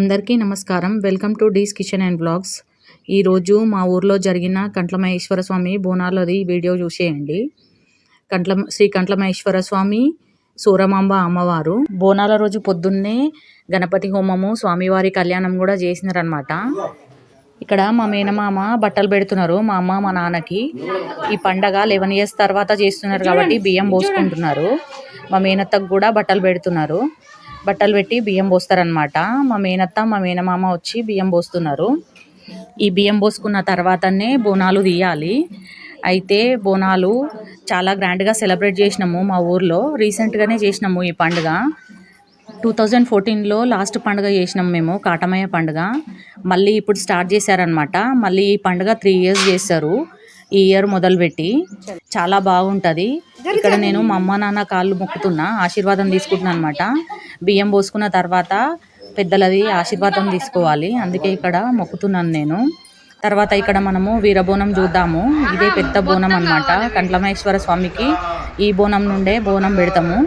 అందరికీ నమస్కారం. Welcome to D's kitchen and blogs. ఈరోజు మా ఊర్లో జరిగిన కంట్లమహేశ్వర స్వామి బోనాలది వీడియో చూసేయండి. కంట్ల శ్రీ కంట్లమహేశ్వర స్వామి సూరమాంబ అమ్మవారు. బోనాల రోజు పొద్దున్నే గణపతి హోమము స్వామివారి కళ్యాణం కూడా చేసినారనమాట ఇక్కడ మా మేనమామ బట్టలు పెడుతున్నారు. మా అమ్మ మా నాన్నకి ఈ పండగ లెవెన్ ఇయర్స్ తర్వాత చేస్తున్నారు కాబట్టి బియ్యం పోసుకుంటున్నారు. మా మేనత్తకు కూడా బట్టలు పెడుతున్నారు. బట్టలు పెట్టి బియ్యం పోస్తారనమాట మా మేనత్త మా మేనమామ వచ్చి బియ్యం పోస్తున్నారు. ఈ బియ్యం పోసుకున్న తర్వాతనే బోనాలు తీయాలి. అయితే బోనాలు చాలా గ్రాండ్గా సెలబ్రేట్ చేసినాము మా ఊర్లో. రీసెంట్గానే చేసినాము ఈ పండుగ. టూ థౌజండ్ ఫోర్టీన్లో లాస్ట్ పండుగ చేసినాం మేము కాటమయ్య పండుగ. మళ్ళీ ఇప్పుడు స్టార్ట్ చేశారనమాట మళ్ళీ ఈ పండుగ త్రీ ఇయర్స్ చేశారు ఈ ఇయర్ మొదలుపెట్టి. చాలా బాగుంటుంది. ఇక్కడ నేను మా అమ్మ నాన్న కాళ్ళు మొక్కుతున్నా ఆశీర్వాదం తీసుకుంటున్నా అనమాట బియ్యం పోసుకున్న తర్వాత పెద్దలది ఆశీర్వాదం తీసుకోవాలి. అందుకే ఇక్కడ మొక్కుతున్నాను నేను. తర్వాత ఇక్కడ మనము వీరబోనం చూద్దాము. ఇదే పెద్ద బోనం అన్నమాట. కంట్లమేశ్వర స్వామికి ఈ బోనం నుండే బోనం పెడతాము.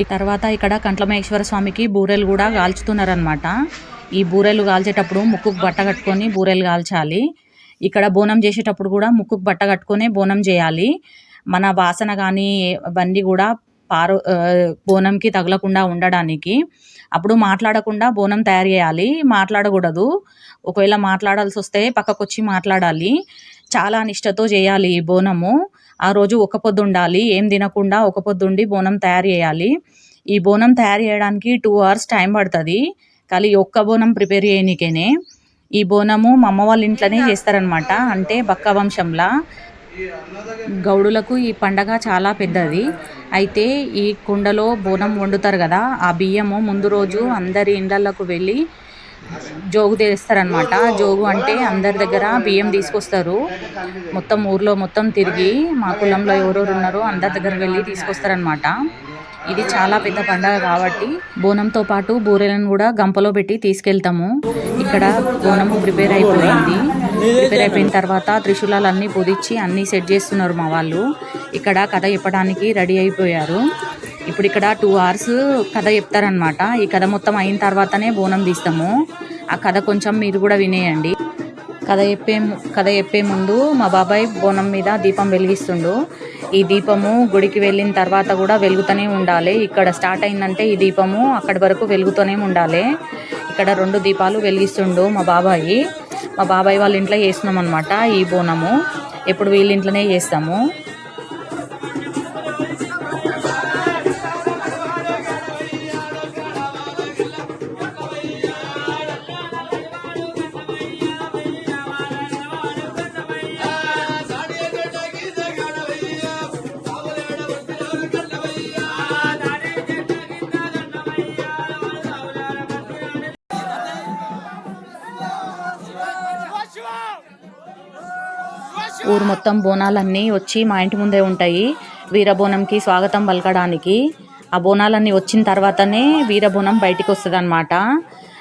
ఈ తర్వాత ఇక్కడ కంట్లమేశ్వర స్వామికి బూరెలు కూడా కాల్చుతున్నారనమాట ఈ బూరెలు కాల్చేటప్పుడు ముక్కుకు బట్ట కట్టుకొని బూరెలు కాల్చాలి. ఇక్కడ బోనం చేసేటప్పుడు కూడా ముక్కుకు బట్ట కట్టుకొని బోనం చేయాలి. మన వాసన కానీ అవన్నీ కూడా పారు బోనంకి తగలకుండా ఉండడానికి. అప్పుడు మాట్లాడకుండా బోనం తయారు చేయాలి. మాట్లాడకూడదు. ఒకవేళ మాట్లాడాల్సి వస్తే పక్కకు వచ్చి మాట్లాడాలి. చాలా నిష్టతో చేయాలి ఈ బోనము. ఆ రోజు ఒక పొద్దు ఉండాలి. ఏం తినకుండా ఒక పొద్దు ఉండి బోనం తయారు చేయాలి. ఈ బోనం తయారు చేయడానికి టూ అవర్స్ టైం పడుతుంది. కానీ ఒక్క బోనం ప్రిపేర్ చేయనీకేనే ఈ బోనము మా అమ్మ వాళ్ళ ఇంట్లోనే చేస్తారనమాట అంటే బక్క వంశంలా. గౌడులకు ఈ పండగ చాలా పెద్దది. అయితే ఈ కుండలో బోనం వండుతారు కదా ఆ బియ్యము ముందు రోజు అందరి ఇండ్లకు వెళ్ళి జోగు తెస్తారనమాట జోగు అంటే అందరి దగ్గర బియ్యం తీసుకొస్తారు. మొత్తం ఊర్లో మొత్తం తిరిగి మా కులంలో ఎవరెవరు ఉన్నారో అందరి దగ్గర వెళ్ళి తీసుకొస్తారనమాట ఇది చాలా పెద్ద పండగ కాబట్టి బోనంతో పాటు బూరెలను కూడా గంపలో పెట్టి తీసుకెళ్తాము. ఇక్కడ బోనము ప్రిపేర్ అయిపోయింది. ప్రిపేర్ అయిపోయిన తర్వాత త్రిశూలాలన్నీ పొదిచ్చి అన్నీ సెట్ చేస్తున్నారు మా వాళ్ళు. ఇక్కడ కథ చెప్పడానికి రెడీ అయిపోయారు. ఇప్పుడు ఇక్కడ టూ అవర్స్ కథ చెప్తారనమాట ఈ కథ మొత్తం అయిన తర్వాతనే బోనం తీస్తాము. ఆ కథ కొంచెం మీరు కూడా వినేయండి. కథ చెప్పే కథ చెప్పే ముందు మా బాబాయ్ బోనం మీద దీపం వెలిగిస్తుండు. ఈ దీపము గుడికి వెళ్ళిన తర్వాత కూడా వెలుగుతూనే ఉండాలి. ఇక్కడ స్టార్ట్ అయిందంటే ఈ దీపము అక్కడి వరకు వెలుగుతూనే ఉండాలి. ఇక్కడ రెండు దీపాలు వెలిగిస్తుండు మా బాబాయి. మా బాబాయ్ వాళ్ళ ఇంట్లో చేస్తున్నాం అనమాట ఈ బోనము. ఎప్పుడు వీళ్ళ ఇంట్లోనే చేస్తాము. ఊరు మొత్తం బోనాలన్నీ వచ్చి మా ఇంటి ముందే ఉంటాయి. వీరబోనంకి స్వాగతం పలకడానికి. ఆ బోనాలన్నీ వచ్చిన తర్వాతనే వీరబోనం బయటికి వస్తుంది అనమాట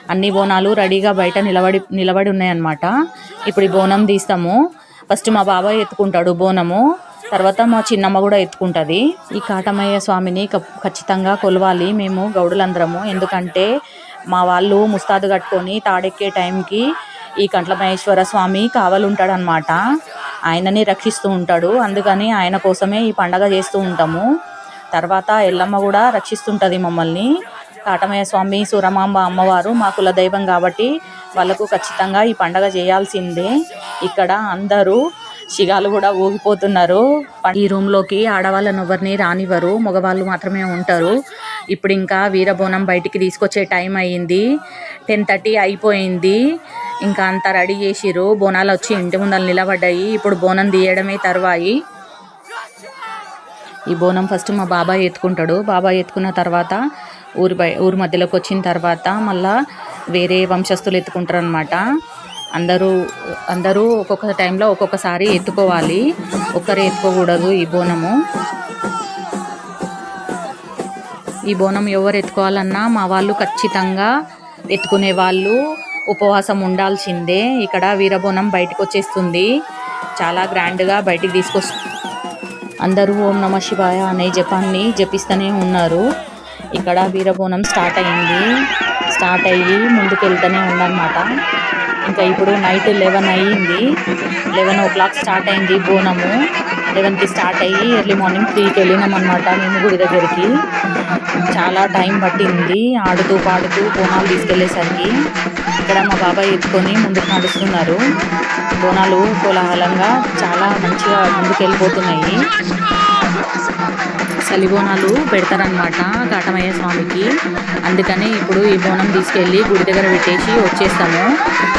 అన్ని బోనాలు రెడీగా బయట నిలబడి నిలబడి ఉన్నాయన్నమాట. ఇప్పుడు ఈ బోనం తీస్తాము. ఫస్ట్ మా బాబాయ్ ఎత్తుకుంటాడు బోనము. తర్వాత మా చిన్నమ్మ కూడా ఎత్తుకుంటుంది. ఈ కాటమయ్య స్వామిని కప్- ఖచ్చితంగా కొలవాలి మేము గౌడులందరము. ఎందుకంటే మా వాళ్ళు ముస్తాదు కట్టుకొని తాడెక్కే టైంకి ఈ కంట్లమహేశ్వర స్వామి కావాలుంటాడనమాట ఆయనని రక్షిస్తూ ఉంటాడు. అందుకని ఆయన కోసమే ఈ పండగ చేస్తూ ఉంటాము. తర్వాత ఎల్లమ్మ కూడా రక్షిస్తుంటుంది మమ్మల్ని. కాటమయ్య స్వామి సూరమాంబ అమ్మవారు మా కులదైవం కాబట్టి వాళ్ళకు ఖచ్చితంగా ఈ పండగ చేయాల్సిందే. ఇక్కడ అందరూ శిగాలు కూడా ఊగిపోతున్నారు. ఈ రూమ్లోకి ఆడవాళ్ళను ఎవరిని రానివ్వరు. మగవాళ్ళు మాత్రమే ఉంటారు. ఇప్పుడు ఇంకా వీరబోనం బయటికి తీసుకొచ్చే టైం అయ్యింది. టెన్ థర్టీ అయిపోయింది. ఇంకా అంతా రెడీ చేసిర్రు. బోనాలు వచ్చి ఇంటి ముందర నిలబడ్డాయి. ఇప్పుడు బోనం తీయడమే తర్వాయి. ఈ బోనం ఫస్ట్ మా బాబాయ్ ఎత్తుకుంటాడు. బాబాయ్ ఎత్తుకున్న తర్వాత ఊరి బయ ఊరి మధ్యలోకి వచ్చిన తర్వాత మళ్ళా వేరే వంశస్థులు ఎత్తుకుంటారు అనమాట అందరూ అందరూ ఒక్కొక్క టైంలో ఒక్కొక్కసారి ఎత్తుకోవాలి. ఒక్కరే ఎత్తుకోకూడదు ఈ బోనము. ఈ బోనం ఎవరు ఎత్తుకోవాలన్నా మా వాళ్ళు ఖచ్చితంగా ఎత్తుకునే వాళ్ళు. ఉపవాసం ఉండాల్సిందే. ఇక్కడ వీరబోనం బయటకు వచ్చేస్తుంది చాలా గ్రాండ్గా బయటికి తీసుకొస్తుంది అందరూ ఓం నమ శివాయ అనే జపాన్ని జపిస్తూనే ఉన్నారు. ఇక్కడ వీరబోనం స్టార్ట్ అయింది. స్టార్ట్ అయ్యి ముందుకు వెళ్తూనే ఉందన్నమాట. ఇంకా ఇప్పుడు నైట్ లెవెన్ అయ్యింది. లెవెన్ ఓ క్లాక్ స్టార్ట్ అయింది బోనము. లెవెన్కి స్టార్ట్ అయ్యి ఎర్లీ మార్నింగ్ త్రీకి వెళ్ళినామన్నమాట అనమాట మేము గుడి దగ్గరికి. చాలా టైం పట్టింది. ఆడుతూ పాడుతూ బోనాలు తీసుకెళ్ళేసరికి ఇక్కడ మా బాబాయ్ ఎత్తుకొని ముందుకు నడుస్తున్నారు. బోనాలు కోలాహలంగా చాలా మంచిగా ముందుకు వెళ్ళిపోతున్నాయి చలి బోనాలు పెడతారనమాట కాటమయ్య స్వామికి. అందుకని ఇప్పుడు ఈ బోనం తీసుకెళ్ళి గుడి దగ్గర పెట్టేసి వచ్చేస్తాము.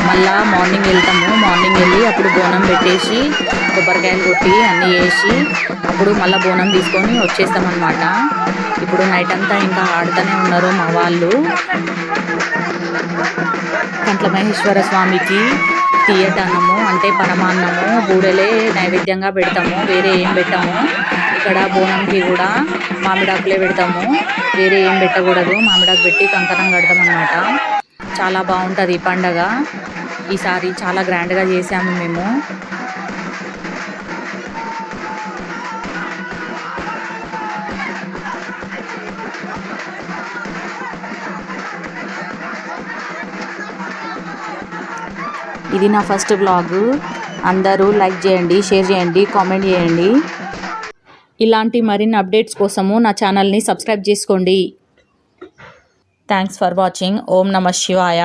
మళ్ళా మార్నింగ్ వెళ్తాము. మార్నింగ్ వెళ్ళి అప్పుడు బోనం పెట్టేసి కొబ్బరికాయలు కొట్టి అన్నీ వేసి అప్పుడు మళ్ళీ బోనం తీసుకొని వచ్చేస్తామన్నమాట. ఇప్పుడు నైట్ అంతా ఇంకా ఆడుతూనే ఉన్నారు మా వాళ్ళు. కంట్ల మహేశ్వర స్వామికి తీయటన్నము అంటే పరమాన్నము బూరెలే నైవేద్యంగా పెడతాము. వేరే ఏం పెట్టాము. ఇక్కడ బోనంకి కూడా మామిడాకులే పెడతాము. వేరే ఏం పెట్టకూడదు. మామిడాకు పెట్టి కంకణం కడతాం అనమాట చాలా బాగుంటుంది ఈ పండగ. ఈసారి చాలా గ్రాండ్గా చేసాము మేము. ఇది నా ఫస్ట్ బ్లాగ్. అందరూ లైక్ చేయండి షేర్ చేయండి కామెంట్ చేయండి. ఇలాంటి మరిన్ని అప్డేట్స్ కోసము నా ఛానల్ని సబ్స్క్రైబ్ చేసుకోండి. థ్యాంక్స్ ఫర్ వాచింగ్ ఓం నమ శివాయ